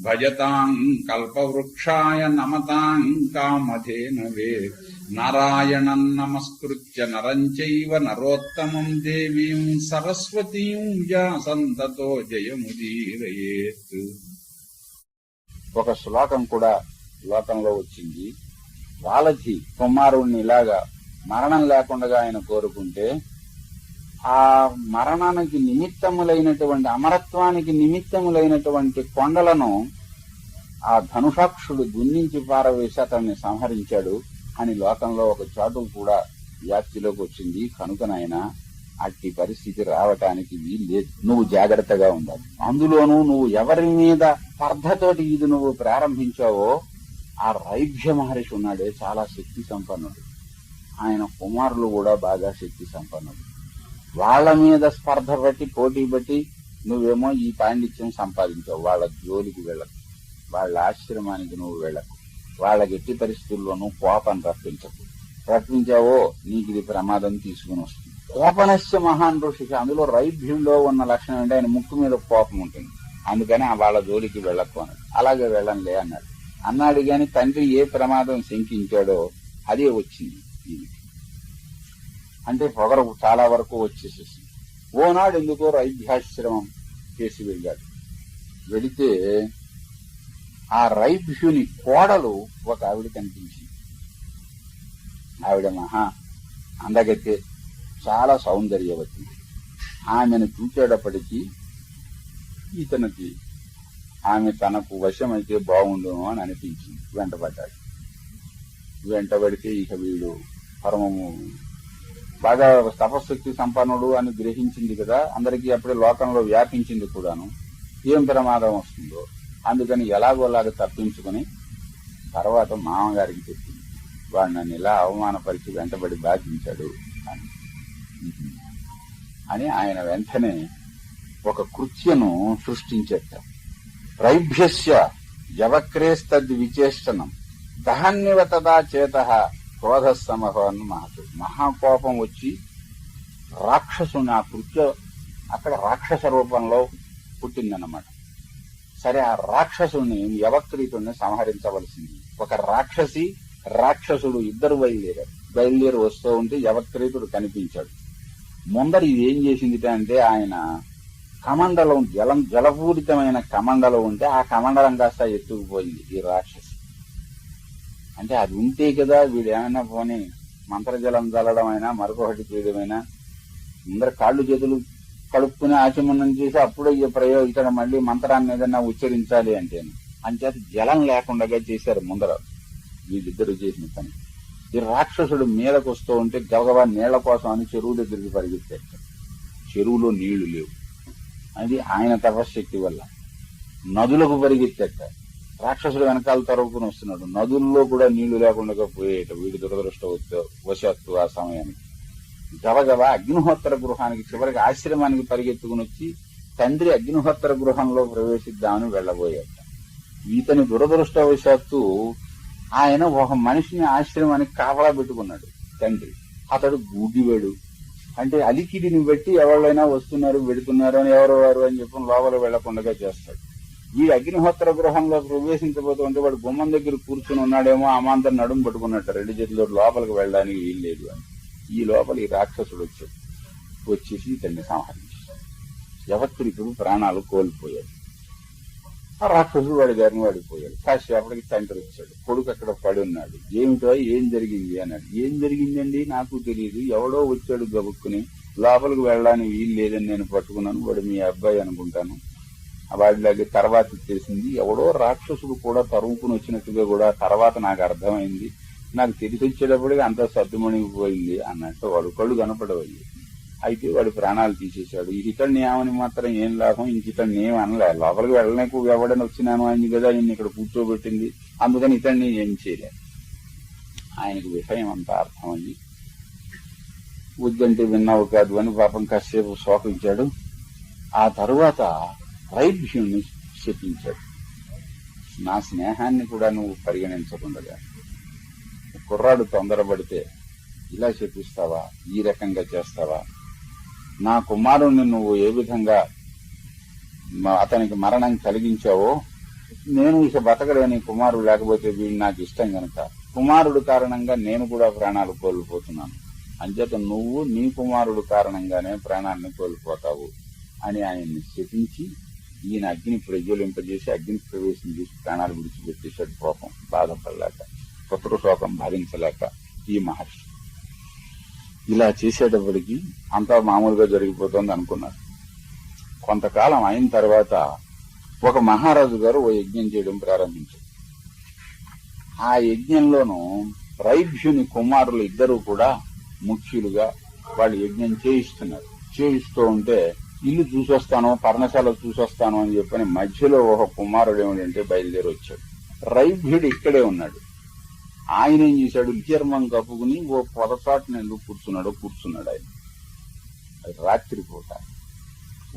భజతాం కల్పవృక్షాయ నమతాం కామధేనవే. నారాయణం నమస్కృత్య నరం చైవ నరోత్తమం దేవీం సరస్వతీం వ్యాసంతతో జయముదీరయేత్. ఒక శ్లోకం కూడా లోకంలో వచ్చింది. వాళ్ళకి కుమారుణ్ణి ఇలాగా మరణం లేకుండా ఆయన కోరుకుంటే ఆ మరణానికి నిమిత్తములైనటువంటి అమరత్వానికి నిమిత్తములైనటువంటి కొండలను ఆ ధనుషాక్షుడు దున్నించి పారవేసి అతన్ని సంహరించాడు అని లోకంలో ఒక చాటు కూడా వ్యాప్తిలోకి వచ్చింది. కనుకనైన అట్టి పరిస్థితి రావటానికి వీల్లేదు. నువ్వు జాగ్రత్తగా ఉండాలి. అందులోనూ నువ్వు ఎవరి మీద స్పర్ధతోటి ఇది నువ్వు ప్రారంభించావో ఆ రైభ్య మహర్షి ఉన్నాడే చాలా శక్తి సంపన్నుడు. ఆయన కుమారులు కూడా బాగా శక్తి సంపన్నుడు. వాళ్ళ మీద స్పర్ధ బట్టి పోటీ బట్టి నువ్వేమో ఈ పాండిత్యం సంపాదించావు. వాళ్ళ జోలికి వెళ్ళకు. వాళ్ళ ఆశ్రమానికి నువ్వు వెళ్ళకు. వాళ్ళ గట్టి పరిస్థితుల్లోనూ కోపం రప్పించకు. రప్పించావో నీకు ఇది ప్రమాదం తీసుకుని వస్తుంది. కోపనస్య మహాన్ ఋషికి అందులో రైభ్యంలో ఉన్న లక్షణం ఏంటి? ఆయన ముక్కు మీద కోపం ఉంటుంది. అందుకని ఆ వాళ్ళ జోలికి వెళ్ళకు అన్నాడు. అలాగే వెళ్ళంలే అన్నాడు. అన్నాడు గాని తండ్రి ఏ ప్రమాదం శంకించాడో అదే వచ్చింది. దీనికి అంటే పొగర చాలా వరకు వచ్చేసేసింది. ఓనాడు ఎందుకో రైభ్యాశ్రమం చేసి వెళ్ళాడు. వెళితే ఆ రైభ్యుని కోడలు ఒక ఆవిడ కనిపించింది. ఆవిడ మహా అందగతే చాలా సౌందర్యవతి. ఆమెను చూచేటప్పటికీ ఇతనికి ఆమె తనకు వశమైతే బాగుండును అని అనిపించింది. వెంటబడ్డాడు వెంటబడితే ఇక వీడు పరమము బాగా తపశక్తి సంపన్నుడు అని గ్రహించింది కదా అందరికీ అప్పుడే లోకంలో వ్యాపించింది కూడాను. ఏం ప్రమాదం వస్తుందో అందుకని ఎలాగోలాగా తప్పించుకుని తర్వాత మామగారికి చెప్పింది వాడు నన్ను ఇలా అవమానపరిచి వెంటబడి బాధించాడు అని. అని ఆయన వెంటనే ఒక కృత్యను సృష్టించేట. ప్రైభ్యస్య యవక్రేస్తద్ విచేష్టనం దహన్యవతదా చేత క్రోధ సమహన్ మహతు మహాకోపం వచ్చి రాక్షసుని ఆ కృత్య అక్కడ రాక్షస రూపంలో పుట్టిందన్నమాట. సరే ఆ రాక్షసుని యవక్రీతుడిని సంహరించవలసింది. ఒక రాక్షసి రాక్షసుడు ఇద్దరు బయలుదేరారు. బయలుదేరి వస్తూ ఉంటే యవక్రీతుడు కనిపించాడు. ముందర ఇది ఏం చేసింది అంటే ఆయన కమండలం జలం జలపూరితమైన కమండలం ఉంటే ఆ కమండలం కాస్త ఎత్తుకుపోయింది ఈ రాక్షసి. అంటే అది ఉంటే కదా వీడు ఏమైనా పోనీ మంత్రజలం చల్లడం అయినా మరొకటి చేయడమైనా ముందర కాళ్ళు చేతులు కడుక్కుని ఆచమనం చేసి అప్పుడే ప్రయోగించడం మళ్ళీ మంత్రాన్ని ఏదన్నా ఉచ్చరించాలి అంటే. అంచేత జలం లేకుండా చేశారు ముందర వీళ్ళిద్దరు చేసిన పని. ఈ రాక్షసుడు మీదకు వస్తూ ఉంటే గబగబా నీళ్ళ కోసం అని చెరువు దగ్గరికి పరిగెత్తాడు చెరువులో నీళ్ళు లేవు. అది ఆయన తపశ్శక్తి వల్ల నదులకు పరిగెత్తాట రాక్షసుడు వెనకాల తరువుకుని వస్తున్నాడు. నదుల్లో కూడా నీళ్ళు లేకుండా పోయేట వీడి దురదృష్ట వశత్తు ఆ సమయానికి. గబగబ అగ్నిహోత్తర గృహానికి చివరికి ఆశ్రమానికి పరిగెత్తుకుని వచ్చి తండ్రి అగ్నిహోత్తర గృహంలో ప్రవేశిద్దామని వెళ్ళబోయాట ఈతని దురదృష్టవశాత్తు ఆయన ఒక మనిషిని ఆశ్రమానికి కాపలా పెట్టుకున్నాడు తండ్రి. అతడు గూడివాడు. అంటే అలికిడిని బట్టి ఎవరైనా వస్తున్నారు వెడుతున్నారు అని ఎవరు వారు అని చెప్పి లోపల వెళ్ళకుండా చేస్తాడు. వీడు అగ్నిహోత్ర గృహంలో ప్రవేశించబోతుంటే వాడు గుమ్మం దగ్గర కూర్చుని ఉన్నాడేమో అమాంతం నడుము పట్టుకున్నట్టు రెండు చేతిలో లోపలికి వెళ్ళడానికి వీల్లేదు అని. ఈ లోపల ఈ రాక్షసుడు వచ్చాడు వచ్చేసి ఇతన్ని సంహరించాడు యవత్తుడికి ప్రాణాలు కోల్పోయాడు. ఆ రాక్షసుడు వాడి దారిని వాడిపోయాడు. కాసేపటికి తండ్రి వచ్చాడు. కొడుకు అక్కడ పడి ఉన్నాడు. ఏమిటో ఏం జరిగింది? అన్నాడు. ఏం జరిగిందండి? నాకు తెలియదు ఎవడో వచ్చాడు గబుక్కుని. లోపలికి వెళ్ళడానికి వీలు లేదని నేను పట్టుకున్నాను. వాడు మీ అబ్బాయి అనుకుంటాను. వాడిలాగే తర్వాత ఇచ్చేసింది ఎవడో రాక్షసుడు కూడా తరువుకుని వచ్చినట్టుగా కూడా తర్వాత నాకు అర్థమైంది. నాకు తెలిసి వచ్చేటప్పటికి అంత సర్దుమణిపోయింది అన్నట్టు వాడు కళ్ళు కనపడవయ్యి. అయితే వాడు ప్రాణాలు తీసేశాడు. ఇది ఇతడిని ఏమని మాత్రం ఏం లాభం? ఇంక ఇతడిని అనలే. లోపలికి వెళ్ళలేకు ఎవడని వచ్చినాను అయింది కదా ఈయన ఇక్కడ కూర్చోబెట్టింది. అందుకని ఇతడిని ఏం చేయలే ఆయనకు విషయం అంతా అర్థమైంది. వద్దంటే విన్నావు కాదు అని పాపం కాసేపు శోకించాడు. ఆ తరువాత వైద్యుణ్ణి శపించాడు నా స్నేహాన్ని కూడా నువ్వు పరిగణించకుండా. కుర్రాడు తొందరపడితే ఇలా శపిస్తావా ఈ రకంగా చేస్తావా? నా కుమారుణ్ణి నువ్వు ఏ విధంగా అతనికి మరణం కలిగించావో నేను ఇక బతకడని కుమారుడు లేకపోతే వీడు నాకు ఇష్టం గనక. కుమారుడు కారణంగా నేను కూడా ప్రాణాలు కోల్పోతున్నాను. అంచేత నువ్వు నీ కుమారుడు కారణంగానే ప్రాణాన్ని కోల్పోతావు అని ఆయన్ని శపించి ఈయన అగ్ని ప్రజ్వలింపజేసి అగ్ని ప్రవేశం చేసి ప్రాణాలు విడిచిపెట్టేశాడు కోపం బాధపడలేక పుత్ర శోకం భరించలేక ఈ మహర్షి. ఇలా చేసేటప్పటికి అంతా మామూలుగా జరిగిపోతుంది అనుకున్నారు. కొంతకాలం అయిన తర్వాత ఒక మహారాజు గారు ఓ యజ్ఞం చేయడం ప్రారంభించారు. ఆ యజ్ఞంలోనూ రైభ్యుని కుమారులు ఇద్దరు కూడా ముఖ్యులుగా వాళ్ళు యజ్ఞం చేయిస్తున్నారు. చేయిస్తూ ఉంటే ఇల్లు చూసొస్తాను పర్ణశాల చూసొస్తాను అని చెప్పని మధ్యలో ఒక కుమారుడు ఏమిటంటే బయలుదేరి వచ్చాడు. రైభ్యుడు ఇక్కడే ఉన్నాడు. ఆయన ఏం చేశాడు? చర్మం కప్పుకుని ఓ పొదపాటున ఎందుకు కూర్చున్నాడో కూర్చున్నాడు ఆయన. అది రాత్రిపూట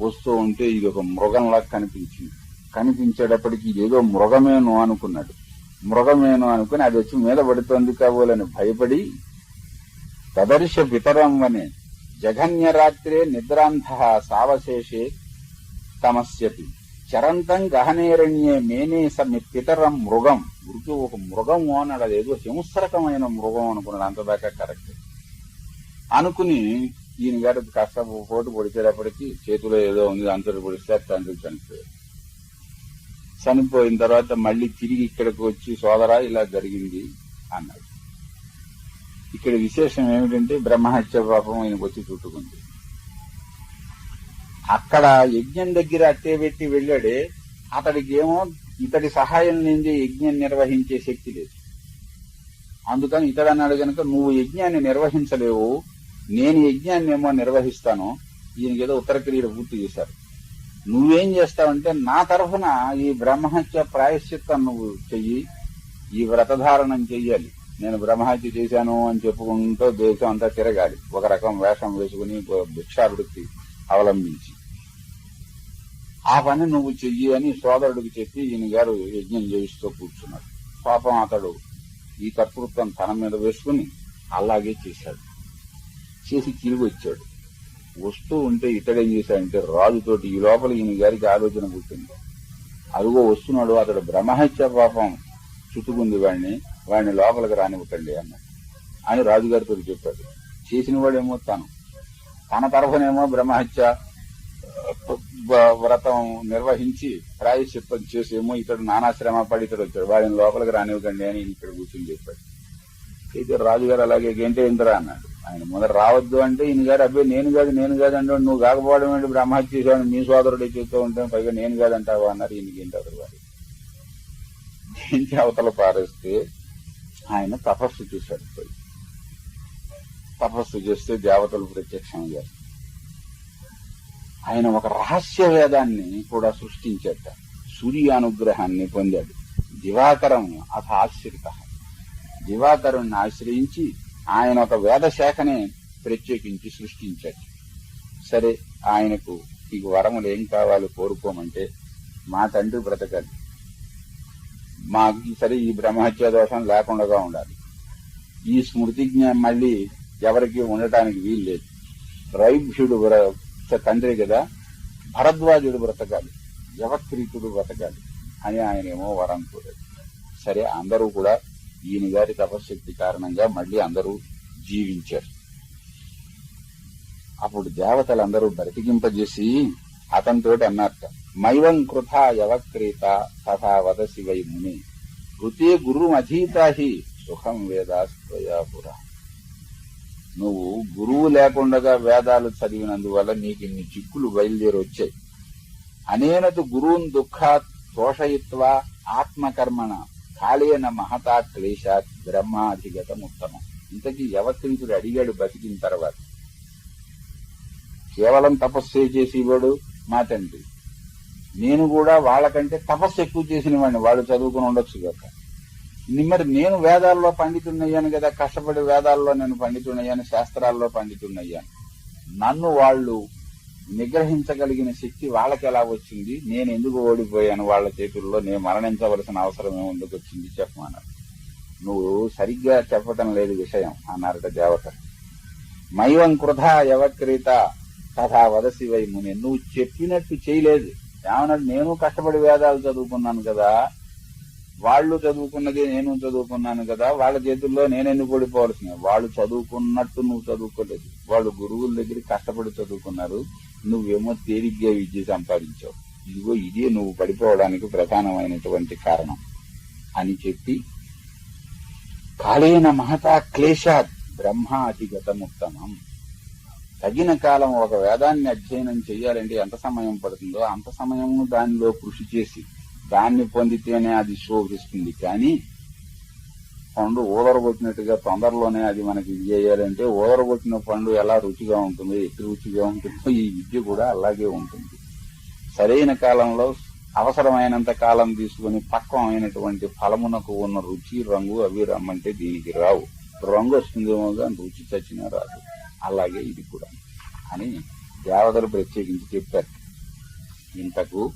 వస్తూ ఉంటే ఇది ఒక మృగంలా కనిపించింది. కనిపించేటప్పటికి ఇదేదో మృగమేను అనుకున్నాడు. మృగమేను అనుకుని అది వచ్చి మీద పడుతోంది కాబోలని భయపడి తదర్శ పితరం అనే జఘన్యరాత్రే నిద్రాంధ సావశేషే తమస్యతి చరంతం గహనేరణ్యే మేనే సమి పితరం మృగం గురికి ఒక మృగం అన్నాడు అదేదో హింసరకమైన మృగం అనుకున్నాడు అంతదాకా కరెక్ట్ అనుకుని ఈయన గారు కాస్త పోటు పొడిచేటప్పటికి చేతిలో ఏదో ఉంది అంతటి పొడిస్తే తండ్రి చనిపోయాడు చనిపోయిన తర్వాత మళ్ళీ తిరిగి ఇక్కడికి వచ్చి సోదరా ఇలా జరిగింది అన్నాడు ఇక్కడ విశేషం ఏమిటంటే బ్రహ్మహత్య పాపం ఆయనకు వచ్చి చుట్టుకుంది. అక్కడ యజ్ఞం దగ్గర అట్టే పెట్టి వెళ్ళాడే అతడికి ఏమో ఇతడి సహాయం లేని యజ్ఞం నిర్వహించే శక్తి లేదు. అందుకని ఇతడు అన్నాడు కనుక నువ్వు యజ్ఞాన్ని నిర్వహించలేవు నేను యజ్ఞాన్ని ఏమో నిర్వహిస్తాను. ఈయనకి ఏదో ఉత్తర క్రియలు పూర్తి చేశారు. నువ్వేం చేస్తావంటే నా తరఫున ఈ బ్రహ్మహత్య ప్రాయశ్చిత్తం నువ్వు చెయ్యి ఈ వ్రతధారణం చెయ్యాలి. నేను బ్రహ్మహత్య చేశాను అని చెప్పుకుంటూ దేశం అంతా తిరగాలి. ఒక రకం వేషం వేసుకుని భిక్షారుడికి అవలంబించి. ఆ పని నువ్వు చెయ్యి అని సోదరుడికి చెప్పి ఈయన గారు యజ్ఞం చేయిస్తూ కూర్చున్నాడు పాపం అతడు ఈ కర్తృత్వం తన మీద వేసుకుని అలాగే చేశాడు. చేసి తిరిగి వచ్చాడు. వస్తూ ఉంటే ఇతడేం చేశాడంటే రాజుతోటి ఈ లోపల ఈయన గారికి ఆలోచన పుట్టింది. అదిగో వస్తున్నాడు అతడు బ్రహ్మహత్య పాపం చుట్టుకుంది వాడిని. వాడిని లోపలికి రానివ్వకండి అన్నాడు. అని రాజుగారితో చెప్పాడు. చేసిన వాడేమో తను. తన తరఫునేమో బ్రహ్మహత్య వ్రతం నిర్వహించి ప్రాయశ్చిత్తం చేసేమో ఇతడు నానాశ్రమ పడి ఇతడు వచ్చాడు. వాడిని లోపలికి రానివ్వకండి అని ఇక్కడ కూర్చొని చెప్పాడు. అయితే రాజుగారు అలాగే గంటే ఇంద్రా అన్నాడు. ఆయన మొదట రావద్దు అంటే ఈయన గారు అబ్బాయి నేను కాదు నేను కాదు అంటే నువ్వు కాకపోవడం ఏంటి? బ్రహ్మహత్య చేశాను మీ సోదరుడే చెప్తూ ఉంటే పైగా నేను కాదంటావా? అన్నారు ఈయనకి ఏంటి అతడు వారి. అవతల పారేస్తే ఆయన తపస్సు చేశాడు పోయి తపస్సు చేస్తే దేవతలు ప్రత్యక్షమయ్యారు ఆయన ఒక రహస్య వేదాన్ని కూడా సృష్టించాట. సూర్యానుగ్రహాన్ని పొందాడు. దివాకరం అథ ఆశ్రిత. దివాకరుణ్ణి ఆశ్రయించి ఆయన ఒక వేద శాఖనే ప్రత్యేకించి సృష్టించాడు. సరే ఆయనకు నీకు వరములు ఏం కావాలి కోరుకోమంటే మా తండ్రి బ్రతకాలి. మాకు సరే ఈ బ్రహ్మహత్య దోషం లేకుండా ఉండాలి. ఈ స్మృతి జ్ఞానం మళ్ళీ ఎవరికి ఉండటానికి వీలు లేదు. రైభ్యుడు తండ్రి కదా భరద్వాజుడు బ్రతకాలి యవక్రీతుడు బ్రతకాలి అని ఆయనేమో వరం కోరాడు. సరే అందరూ కూడా ఈయన గారి తపశక్తి కారణంగా మళ్ళీ అందరూ జీవించారు. అప్పుడు దేవతలందరూ బ్రతికింపజేసి అతనితోటి అన్నారట మైవం కృథా యవక్రీత తథా వదసి వై ముని. వృతే గురు అధీతాహి సుఖం వేదాస్త్వయాపుర నువ్వు గురువు లేకుండా వేదాలు చదివినందువల్ల నీకు ఇన్ని చిక్కులు బయలుదేరి వచ్చాయి అనేనతు గురువున్ దుఃఖాత్ తోషయిత్వా ఆత్మకర్మణ కాళేన మహతా క్లేశాత్ బ్రహ్మాధిగతం ఉత్తమం ఇంతకీ యవక్రీతుడు అడిగాడు బతికిన తర్వాత. కేవలం తపస్సే చేసేవాడు? మా తండ్రి నేను కూడా వాళ్ళకంటే తపస్సు ఎక్కువ చేసిన వాడిని వాళ్ళు చదువుకుని ఉండొచ్చు కదా. మరి నేను వేదాల్లో పండితున్నయ్యాను కదా కష్టపడి వేదాల్లో నేను పండితున్నయ్యాను శాస్త్రాల్లో పండితున్నయ్యాను. నన్ను వాళ్ళు నిగ్రహించగలిగిన శక్తి వాళ్ళకి ఎలా వచ్చింది? నేను ఎందుకు ఓడిపోయాను వాళ్ళ చేతుల్లో? నేను మరణించవలసిన అవసరం ఏముందుకు వచ్చింది? చెప్పమన్నారు. నువ్వు సరిగ్గా చెప్పటం లేదు విషయం అన్నారట దేవత. మైవం కృధా యవక్రీత తథా వదసి వై ముని నువ్వు చెప్పినట్టు చేయలేదు. ఏమన్నాడు నేను కష్టపడి వేదాలు చదువుకున్నాను కదా వాళ్ళు చదువుకున్నది నేను చదువుకున్నాను కదా వాళ్ళ చేతుల్లో నేనెందుకు ఓడిపోవలసిన వాళ్ళు చదువుకున్నట్టు నువ్వు చదువుకోలేదు. వాళ్ళు గురువుల దగ్గర కష్టపడి చదువుకున్నారు. నువ్వేమో తేలిగ్గా విద్య సంపాదించావు. ఇదిగో ఇదే నువ్వు పడిపోవడానికి ప్రధానమైనటువంటి కారణం. అని చెప్పి కాళేన మహతా క్లేశాత్ బ్రహ్మ అతిగతముత్తమం తగిన కాలం ఒక వేదాన్ని అధ్యయనం చేయాలంటే ఎంత సమయం పడుతుందో అంత సమయం దానిలో కృషి చేసి దాన్ని పొందితేనే అది శోభిస్తుంది. కానీ పండు ఊదరగొట్టినట్టుగా తొందరలోనే అది మనకి ఇది చేయాలంటే ఊదరగొట్టిన పండు ఎలా రుచిగా ఉంటుందో ఎట్టి రుచిగా ఉంటుందో ఈ విద్య కూడా అలాగే ఉంటుంది. సరైన కాలంలో అవసరమైనంత కాలం తీసుకుని పక్వమైనటువంటి ఫలమునకు ఉన్న రుచి రంగు అవి రమ్మంటే దీనికి రావు. రంగు వస్తుందేమో కానీ రుచి చచ్చినా రాదు. అలాగే ఇది కూడా అని దేవతలు ప్రత్యేకించి చెప్పారు. ఇంతకు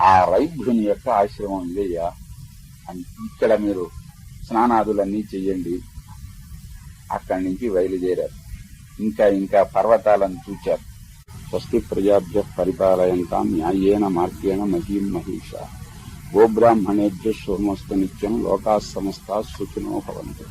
ఆ రైభుని యొక్క ఆశ్రమం ఇదయ్యా. అని ఇక్కడ మీరు స్నానాదులన్నీ చెయ్యండి. అక్కడి నుంచి బయలుదేరారు. ఇంకా ఇంకా పర్వతాలను చూచారు. స్వస్తి ప్రజాభ్య పరిపాలయంతా న్యాయేన మార్గేణ మహీం మహిష. గోబ్రాహ్మణేభ్య శోమస్తు నిత్యం లోకా సమస్త సుఖినో భవంతు.